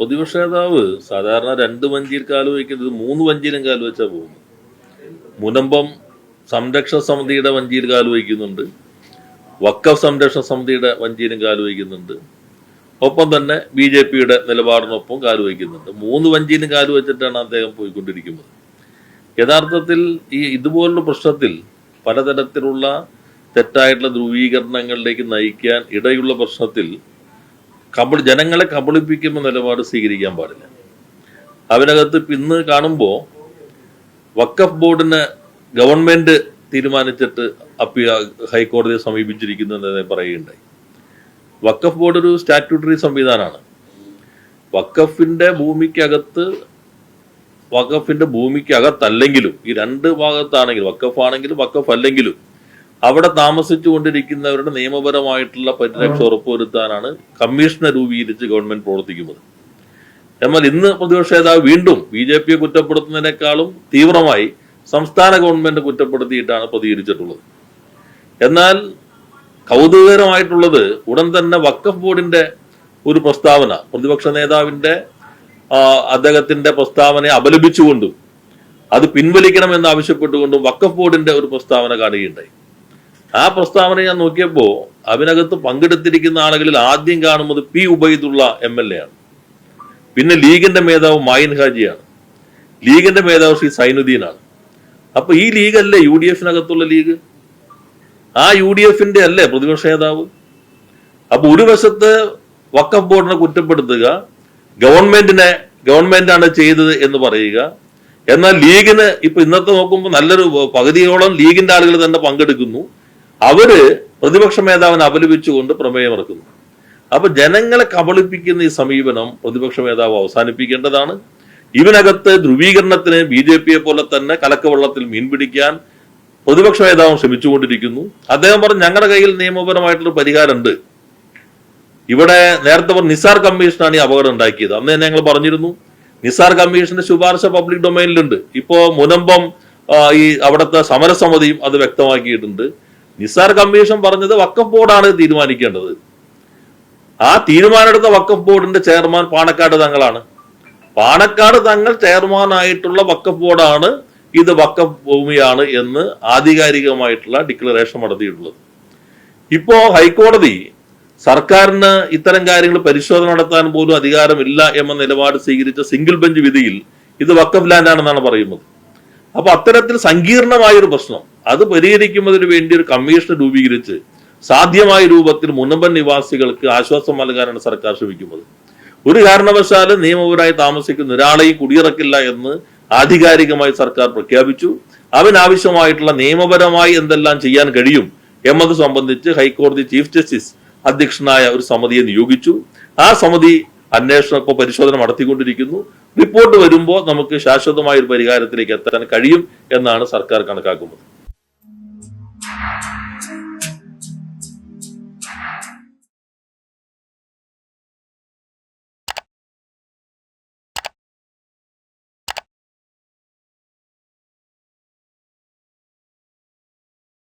പ്രതിപക്ഷ നേതാവ് സാധാരണ രണ്ട് വഞ്ചിയിൽ കാൽ വയ്ക്കുന്നത് മൂന്ന് വഞ്ചിയിലും കാൽ വെച്ചാൽ പോകുന്നു മുനമ്പം സംരക്ഷണ സമിതിയുടെ വഞ്ചിയിൽ കാൽ വയ്ക്കുന്നുണ്ട്. വക്കഫ് സംരക്ഷണ സമിതിയുടെ വഞ്ചിയിലും കാൽ വയ്ക്കുന്നുണ്ട്. ഒപ്പം തന്നെ ബി ജെ പിയുടെ നിലപാടിനൊപ്പം കാൽ വയ്ക്കുന്നുണ്ട്. മൂന്ന് വഞ്ചിയിലും കാൽ വെച്ചിട്ടാണ് അദ്ദേഹം പോയിക്കൊണ്ടിരിക്കുന്നത്. യഥാർത്ഥത്തിൽ ഈ ഇതുപോലുള്ള പ്രശ്നത്തിൽ പലതരത്തിലുള്ള തെറ്റായിട്ടുള്ള ധ്രുവീകരണങ്ങളിലേക്ക് നയിക്കാൻ ഇടയുള്ള പ്രശ്നത്തിൽ കബളി ജനങ്ങളെ കബളിപ്പിക്കുന്ന നിലപാട് സ്വീകരിക്കാൻ പാടില്ല. അതിനകത്ത് ഇന്ന് കാണുമ്പോൾ വക്കഫ് ബോർഡിന് ഗവൺമെന്റ് തീരുമാനിച്ചിട്ട് അപ്പീൽ ഹൈക്കോടതിയെ സമീപിച്ചിരിക്കുന്നു എന്ന് പറയുകയുണ്ടായി. വക്കഫ് ബോർഡ് ഒരു സ്റ്റാറ്റ്യൂട്ടറി സംവിധാനമാണ്. വക്കഫിന്റെ ഭൂമിക്കകത്ത് വഖഫിന്റെ ഭൂമിക്കകത്തല്ലെങ്കിലും ഈ രണ്ട് ഭാഗത്താണെങ്കിലും വക്കഫ് ആണെങ്കിലും വക്കഫ് അല്ലെങ്കിലും അവിടെ താമസിച്ചു കൊണ്ടിരിക്കുന്നവരുടെ നിയമപരമായിട്ടുള്ള പരിരക്ഷ ഉറപ്പുവരുത്താനാണ് കമ്മീഷനെ രൂപീകരിച്ച് ഗവൺമെന്റ് പ്രവർത്തിക്കുന്നത്. എന്നാൽ ഇന്ന് പ്രതിപക്ഷ നേതാവ് വീണ്ടും ബി ജെ പിയെ കുറ്റപ്പെടുത്തുന്നതിനേക്കാളും തീവ്രമായി സംസ്ഥാന ഗവൺമെന്റ് കുറ്റപ്പെടുത്തിയിട്ടാണ് പ്രതികരിച്ചിട്ടുള്ളത്. എന്നാൽ കൗതുകകരമായിട്ടുള്ളത് ഉടൻ തന്നെ വക്കഫ് ബോർഡിന്റെ ഒരു പ്രസ്താവന പ്രതിപക്ഷ നേതാവിന്റെ അദ്ദേഹത്തിന്റെ പ്രസ്താവനയെ അപലപിച്ചുകൊണ്ടും അത് പിൻവലിക്കണമെന്ന് ആവശ്യപ്പെട്ടുകൊണ്ടും വക്കഫ് ബോർഡിന്റെ ഒരു പ്രസ്താവന കാണുകയുണ്ടായി. ആ പ്രസ്താവന ഞാൻ നോക്കിയപ്പോൾ അതിനകത്ത് പങ്കെടുത്തിരിക്കുന്ന ആളുകളിൽ ആദ്യം കാണുന്നത് P Ubaidullah M L A ആണ്. പിന്നെ ലീഗിന്റെ മേധാവ് മായിൻ ഹാജിയാണ്. ലീഗിന്റെ മേധാവ് ശ്രീ സൈനുദ്ദീനാണ്. അപ്പൊ ഈ ലീഗല്ലേ യു ഡി എഫിനകത്തുള്ള ലീഗ്? ആ യു ഡി എഫിന്റെ അല്ലേ പ്രതിപക്ഷ നേതാവ്? അപ്പൊ ഒരു വശത്ത് വക്കഫ് ബോർഡിനെ കുറ്റപ്പെടുത്തുക ഗവൺമെന്റിനെ ഗവൺമെന്റാണ് ചെയ്തത് എന്ന് പറയുക. എന്നാൽ ലീഗിന് ഇപ്പൊ ഇന്നത്തെ നോക്കുമ്പോൾ നല്ലൊരു പകുതിയോളം ലീഗിന്റെ ആളുകൾ തന്നെ പങ്കെടുക്കുന്നു. അവർ പ്രതിപക്ഷ മേധാവിനെ അപലപിച്ചുകൊണ്ട് പ്രമേയം ഇറക്കുന്നു. അപ്പൊ ജനങ്ങളെ കബളിപ്പിക്കുന്ന ഈ സമീപനം പ്രതിപക്ഷ മേധാവ് അവസാനിപ്പിക്കേണ്ടതാണ്. ഇതിനകത്ത് ധ്രുവീകരണത്തിന് ബി ജെ പിയെ പോലെ തന്നെ കലക്കവെള്ളത്തിൽ മീൻ പിടിക്കാൻ പ്രതിപക്ഷ നേതാവ് ശ്രമിച്ചുകൊണ്ടിരിക്കുന്നു. അദ്ദേഹം പറഞ്ഞു ഞങ്ങളുടെ കയ്യിൽ നിയമപരമായിട്ടുള്ള പരിഹാരമുണ്ട് ഇവിടെ നേരത്തെ പറഞ്ഞ നിസാർ കമ്മീഷനാണ് ഈ അപകടം ഉണ്ടാക്കിയത്. അന്ന് തന്നെ ഞങ്ങൾ പറഞ്ഞിരുന്നു നിസാർ കമ്മീഷന്റെ ശുപാർശ പബ്ലിക് ഡൊമൈനിലുണ്ട്. ഇപ്പോ മുനമ്പം ഈ അവിടുത്തെ സമരസമിതിയും അത് വ്യക്തമാക്കിയിട്ടുണ്ട്. നിസാർ കമ്മീഷൻ പറഞ്ഞത് വക്കഫ് ബോർഡാണ് തീരുമാനിക്കേണ്ടത്. ആ തീരുമാനമെടുത്ത വക്കഫ് ബോർഡിന്റെ ചെയർമാൻ പാണക്കാട് തങ്ങളാണ്. പാണക്കാട് തങ്ങൾ ചെയർമാനായിട്ടുള്ള വക്കഫ് ബോർഡാണ് ഇത് വക്കഫ് ഭൂമിയാണ് എന്ന് ആധികാരികമായിട്ടുള്ള ഡിക്ലറേഷൻ നടത്തിയിട്ടുള്ളത്. ഇപ്പോ ഹൈക്കോടതി സർക്കാരിന് ഇത്തരം കാര്യങ്ങൾ പരിശോധന നടത്താൻ പോലും അധികാരമില്ല എന്ന നിലപാട് സ്വീകരിച്ച സിംഗിൾ ബെഞ്ച് വിധിയിൽ ഇത് വക്കഫ് ലാൻഡ് ആണെന്നാണ് പറയുന്നത്. അപ്പൊ അത്തരത്തിൽ സങ്കീർണമായ ഒരു പ്രശ്നം. അത് പരിഹരിക്കുന്നതിന് വേണ്ടി ഒരു കമ്മീഷൻ രൂപീകരിച്ച് സാധ്യമായ രൂപത്തിൽ മുനമ്പൻ നിവാസികൾക്ക് ആശ്വാസം നൽകാനാണ് സർക്കാർ ശ്രമിക്കുന്നത്. ഒരു കാരണവശാലും നിയമപരമായി താമസിക്കുന്ന ഒരാളെയും കുടിയിറക്കില്ല എന്ന് ആധികാരികമായി സർക്കാർ പ്രഖ്യാപിച്ചു. അവനാവശ്യമായിട്ടുള്ള നിയമപരമായി എന്തെല്ലാം ചെയ്യാൻ കഴിയും എന്നത് സംബന്ധിച്ച് ഹൈക്കോടതി ചീഫ് ജസ്റ്റിസ് അധ്യക്ഷനായ ഒരു സമിതിയെ നിയോഗിച്ചു. ആ സമിതി അന്വേഷണം ഇപ്പോൾ പരിശോധന നടത്തിക്കൊണ്ടിരിക്കുന്നു. റിപ്പോർട്ട് വരുമ്പോൾ നമുക്ക് ശാശ്വതമായ ഒരു പരിഹാരത്തിലേക്ക് എത്താൻ കഴിയും എന്നാണ് സർക്കാർ കണക്കാക്കുന്നത്. Thank you.